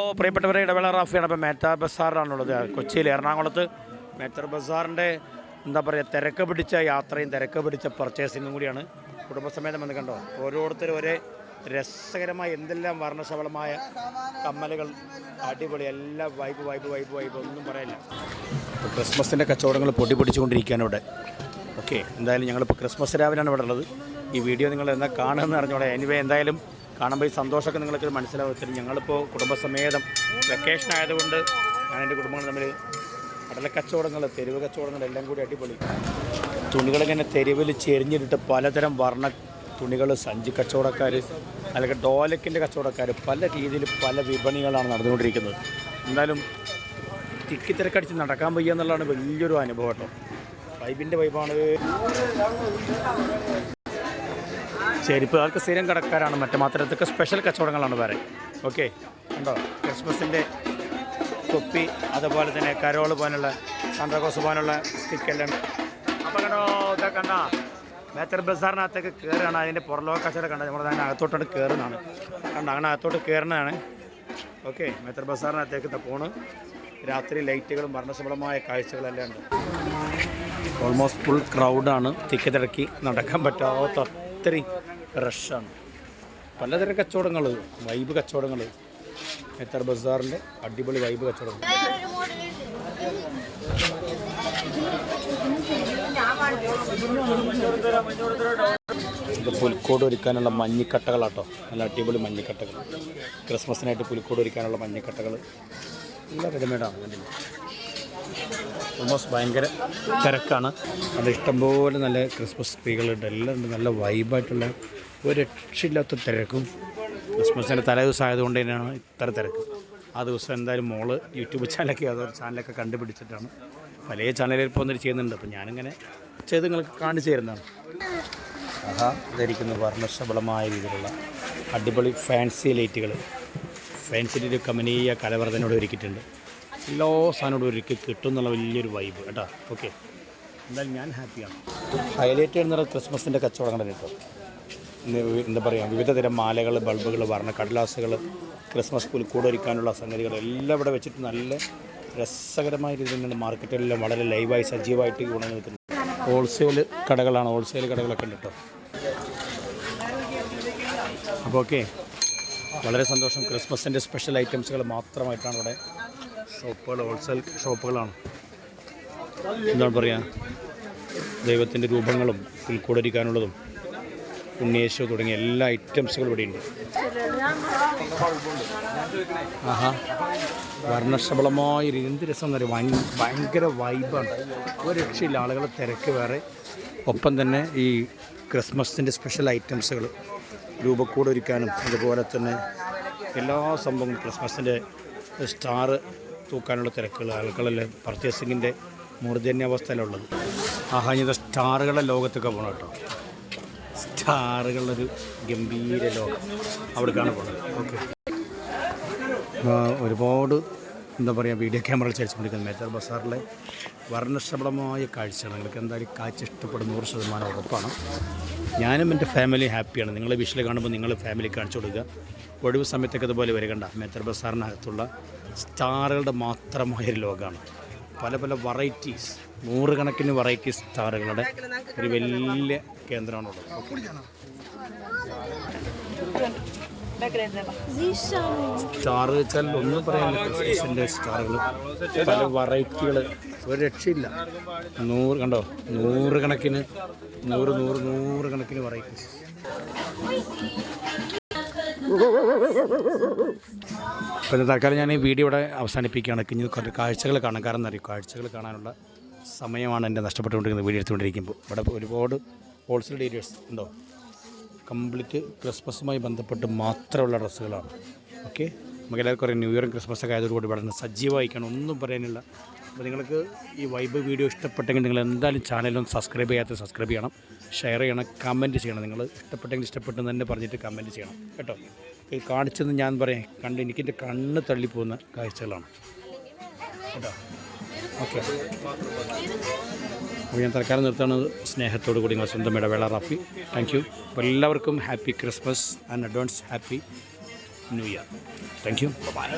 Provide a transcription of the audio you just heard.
പ്രിയപ്പെട്ടവരെ ഇടവേള റാഫിയാണ് ഇപ്പോൾ മേത്ത ബസാറിലാണുള്ളത്. കൊച്ചിയിൽ എറണാകുളത്ത് മേത്തർ ബസാറിന്റെ എന്താ പറയുക തിരക്ക് പിടിച്ച യാത്രയും തിരക്ക് പിടിച്ച പർച്ചേസിങ്ങും കൂടിയാണ്. കുടുംബസമേതം എന്ന് കണ്ടോ? ഓരോരുത്തരും ഒരേ രസകരമായ എന്തെല്ലാം വർണശബളമായ കമ്മലുകൾ അടിപൊളി എല്ലാം വൈബ് വൈബ് വൈബ് വൈബ് ഒന്നും പറയില്ല. ക്രിസ്മസിന്റെ കച്ചവടങ്ങൾ പൊടി പിടിച്ചുകൊണ്ടിരിക്കുകയാണ് ഇവിടെ. ഓക്കെ എന്തായാലും ഞങ്ങളിപ്പോൾ ക്രിസ്മസ് രാവിലെയാണ് ഇവിടെ ഉള്ളത്. ഈ വീഡിയോ നിങ്ങൾ എന്നാൽ കാണുമെന്ന് അറിഞ്ഞോളെ എനിവേ എന്തായാലും കാണുമ്പോൾ ഈ സന്തോഷമൊക്കെ നിങ്ങൾക്ക് മനസ്സിലാവത്തില്ല ഞങ്ങളിപ്പോൾ കുടുംബസമേതം വെക്കേഷൻ ആയതുകൊണ്ട് ഞാൻ എന്റെ കുടുംബങ്ങൾ തമ്മിൽ കടലക്കച്ചവടങ്ങൾ തെരുവ് കച്ചവടങ്ങൾ എല്ലാം കൂടി അടിപൊളി. തുണികളിങ്ങനെ തെരുവിൽ ചെരിഞ്ഞിട്ട് പലതരം വർണ തുണികൾ സഞ്ചി കച്ചവടക്കാർ അല്ലെങ്കിൽ ഡോലക്കിന്റെ കച്ചവടക്കാർ പല രീതിയിൽ പല വിപണികളാണ് നടന്നുകൊണ്ടിരിക്കുന്നത്. എന്നാലും തിക്കി തിരക്കടിച്ച് നടക്കാൻ വയ്യ എന്നുള്ളതാണ് വലിയൊരു അനുഭവം കേട്ടോ. വൈബിന്റെ വൈബാണ് ചെരുപ്പുകാർക്ക് സ്ഥിരം കടക്കാരാണ് മറ്റു മാത്രത്തൊക്കെ സ്പെഷ്യൽ കച്ചവടങ്ങളാണ് വേറെ. ഓക്കെ ഉണ്ടോ ക്രിസ്മസിന്റെ തൊപ്പി അതുപോലെ തന്നെ കരോൾ പോലുള്ള സാന്താക്കോസ് പോലുള്ള സ്റ്റിക്കെല്ലാം അപ്പോൾ കണ്ടോ ഇതൊക്കെ കണ്ട. മേത്തർ ബസാറിനകത്തേക്ക് കയറുകയാണ് അതിന്റെ പുറലോക കച്ചവടം കണ്ടത് നമ്മൾ അതിന് അകത്തോട്ടാണ് കയറുന്നതാണ് കണ്ടോ അങ്ങനെ അകത്തോട്ട് കയറുന്നതാണ് ഓക്കെ മേത്തർ ബസാറിനകത്തേക്ക് പോണ്. രാത്രി ലൈറ്റുകളും വർണശബളമായ കാഴ്ചകളെല്ലാം ഉണ്ട്. ഓൾമോസ്റ്റ് ഫുൾ ക്രൗഡാണ് തിക്കത്തിടക്കി നടക്കാൻ പറ്റാത്ത റഷാണ് പലതരം കച്ചവടങ്ങൾ വൈബ് കച്ചവടങ്ങൾ എത്ര ബസാറിന്റെ അടിപൊളി വൈബ് കച്ചവടങ്ങൾ ഇത് പുൽക്കോട് ഒരുക്കാനുള്ള മഞ്ഞിക്കട്ടകളാട്ടോ. നല്ല അടിപൊളി മഞ്ഞിക്കട്ടകൾ ക്രിസ്മസിനായിട്ട് പുൽക്കോട് ഒരുക്കാനുള്ള മഞ്ഞിക്കട്ടകൾ എല്ലാം റെഡിമെയ്ഡാണ് കണ്ടില്ലേ ഓൾമോസ്റ്റ് ഭയങ്കര തിരക്കാണ്. അത് ഇഷ്ടംപോലെ നല്ല ക്രിസ്മസ് ട്രീകളുണ്ട്. എല്ലാം ഉണ്ട്. നല്ല വൈബായിട്ടുള്ള ഒരു രക്ഷയില്ലാത്ത തിരക്കും. ക്രിസ്മസിന്റെ തലേദിവസം ആയതുകൊണ്ട് തന്നെയാണ് ഇത്ര തിരക്ക്. ആ ദിവസം എന്തായാലും മോൾ യൂട്യൂബ് ചാനലൊക്കെ അതോ ചാനലൊക്കെ കണ്ടുപിടിച്ചിട്ടാണ്. പല ചാനലിൽ ഇപ്പോൾ ഒന്നിട്ട് ചെയ്യുന്നുണ്ട്. അപ്പോൾ ഞാനിങ്ങനെ ചെയ്ത് നിങ്ങൾക്ക് കാണിച്ചു തരുന്നതാണ്. ആഹാ ധരിക്കുന്ന വർണശബളമായ രീതിയിലുള്ള അടിപൊളി ഫാൻസി ലൈറ്റുകൾ. ഫാൻസി ഒരു കമനീയ കലവർദ്ധനോട് ഒരുക്കിയിട്ടുണ്ട്. എല്ലാ സാധനവും ഒരുക്കി കിട്ടും എന്നുള്ള വലിയൊരു വൈബ് കേട്ടോ. ഓക്കെ എന്തായാലും ഞാൻ ഹാപ്പിയാണ് ഹൈലൈറ്റ് ചെയ്യുന്ന ക്രിസ്മസിന്റെ കച്ചവടങ്ങൾ കേട്ടോ എന്താ പറയുക വിവിധ തരം മാലകൾ ബൾബുകൾ വർണ കടലാസുകൾ ക്രിസ്മസ് പുൽക്കൂട് ഒരുക്കാനുള്ള സംഗതികൾ എല്ലാം ഇവിടെ വെച്ചിട്ട് നല്ല രസകരമായ രീതിയിൽ തന്നെ മാർക്കറ്റിലെല്ലാം വളരെ ലൈവായി സജീവമായിട്ട് ഗുണം നിൽക്കുന്നു. ഹോൾസെയിൽ കടകളാണ് ഹോൾസെയിൽ കടകളൊക്കെ ഉണ്ട് കേട്ടോ. അപ്പോൾ ഓക്കെ വളരെ സന്തോഷം. ക്രിസ്മസിന്റെ സ്പെഷ്യൽ ഐറ്റംസുകൾ മാത്രമായിട്ടാണ് ഇവിടെ ഷോപ്പുകൾ ഹോൾസെയിൽ ഷോപ്പുകളാണ്. എന്താണ് പറയുക ദൈവത്തിന്റെ രൂപങ്ങളും പുൽക്കൂടരിക്കാനുള്ളതും ഉണ്ണിയേശു തുടങ്ങിയ എല്ലാ ഐറ്റംസുകളും ഇവിടെയുണ്ട്. ആഹാ. വർണശബളമായ ഒരു എന്ത് രസം എന്ന് ഭയ- ഭയങ്കര വൈബാണ് ഒരു രക്ഷയില്ല. ആളുകളെ തിരക്ക് വേറെ. ഒപ്പം തന്നെ ഈ ക്രിസ്മസിന്റെ സ്പെഷ്യൽ ഐറ്റംസുകൾ രൂപക്കൂടൊരുക്കാനും അതുപോലെ തന്നെ എല്ലാ സംഭവങ്ങളും ക്രിസ്മസിന്റെ സ്റ്റാർ തൂക്കാനുള്ള തിരക്കുകൾ ആളുകളെല്ലാം പർച്ചേസിങ്ങിന്റെ മൂർധന്യാവസ്ഥയിലുള്ളത്. ആഹാ സ്റ്റാറുകളെ ലോകത്തൊക്കെ പോകണം കേട്ടോ. സ്റ്റാറുകളുടെ ഒരു ഗംഭീര ലോകം അവിടേക്കാണ് പോകുന്നത് ഓക്കെ. ഒരുപാട് എന്താ പറയുക വീഡിയോ ക്യാമറ ചരിച്ചുകൊണ്ടിരിക്കുന്നത് മേത്തർ ബസാറിലെ വർണശബളമായ കാഴ്ചകൾ നിങ്ങൾക്ക് എന്തായാലും കാഴ്ച ഇഷ്ടപ്പെടും നൂറ് ശതമാനം ഉറപ്പാണ്. ഞാനും എന്റെ ഫാമിലി ഹാപ്പിയാണ്. നിങ്ങൾ വിഷയിൽ കാണുമ്പോൾ നിങ്ങൾ ഫാമിലി കാണിച്ചു കൊടുക്കുക. ഒഴിവ് സമയത്തൊക്കെ അതുപോലെ വരികണ്ട. മേത്തർ ബസാറിനകത്തുള്ള സ്റ്റാറുകളുടെ മാത്രമായൊരു ലോകമാണ്. പല പല വെറൈറ്റീസ് നൂറുകണക്കിന് വെറൈറ്റി സ്റ്റാറുകളുടെ ഒരു വലിയ കേന്ദ്രമാണുള്ളത്. സ്റ്റാർ വെച്ചാൽ ഒന്നും പറയാനില്ല ക്രിസ്മസിന്റെ സ്റ്റാറുകൾ പല വെറൈറ്റികൾ ഒരു രക്ഷയില്ല. നൂറ് കണ്ടോ? നൂറുകണക്കിന് നൂറ് നൂറ് കണക്കിന് വെറൈറ്റീസ് അപ്പോൾ തൽക്കാലം ഞാൻ ഈ വീഡിയോ ഇവിടെ അവസാനിപ്പിക്കുകയാണ്. ഇനി കാഴ്ചകൾ കാണാൻ കാരണം എന്താ അറിയും? കാഴ്ചകൾ കാണാനുള്ള സമയമാണ് എന്റെ നഷ്ടപ്പെട്ടുകൊണ്ടിരിക്കുന്നത്. വീഡിയോ എടുത്തുകൊണ്ടിരിക്കുമ്പോൾ. ഇവിടെ ഒരുപാട് ഹോൾസെയിൽ ഏരിയസ് ഉണ്ടോ? കംപ്ലീറ്റ് ക്രിസ്മസുമായി ബന്ധപ്പെട്ട് മാത്രമുള്ള ഡ്രസ്സുകളാണ്. ഓക്കെ? നമുക്ക് എല്ലാവർക്കും അറിയാം ന്യൂ ഇയറും ക്രിസ്മസ് ഒക്കെ ആയതോടുകൂടി വളരെ സജീവമായിക്കാണ് ഒന്നും പറയാനില്ല. അപ്പോൾ നിങ്ങൾക്ക് ഈ വൈബ് വീഡിയോ ഇഷ്ടപ്പെട്ടെങ്കിൽ നിങ്ങൾ എന്തായാലും ചാനലൊന്ന് സബ്സ്ക്രൈബ് ചെയ്യാത്ത സബ്സ്ക്രൈബ് ചെയ്യണം. ഷെയർ ചെയ്യണം. കമന്റ് ചെയ്യണം. നിങ്ങൾ ഇഷ്ടപ്പെട്ടെങ്കിൽ ഇഷ്ടപ്പെട്ടെന്ന് തന്നെ പറഞ്ഞിട്ട് കമന്റ് ചെയ്യണം. കേട്ടോ? ഈ കാണിച്ചത് ഞാൻ പറയാം. കണ്ട് എനിക്കെന്റെ കണ്ണ് തള്ളിപ്പോകുന്ന കാഴ്ചകളാണ്. കേട്ടോ ഓക്കെ. അപ്പോൾ ഞാൻ തൽക്കാലം നിർത്താണ് സ്നേഹത്തോടു കൂടി നിങ്ങൾ സ്വന്തം ഇടവേള റാഫി. താങ്ക് യു അപ്പോൾ എല്ലാവർക്കും happy Christmas and advance happy new year. Thank you bye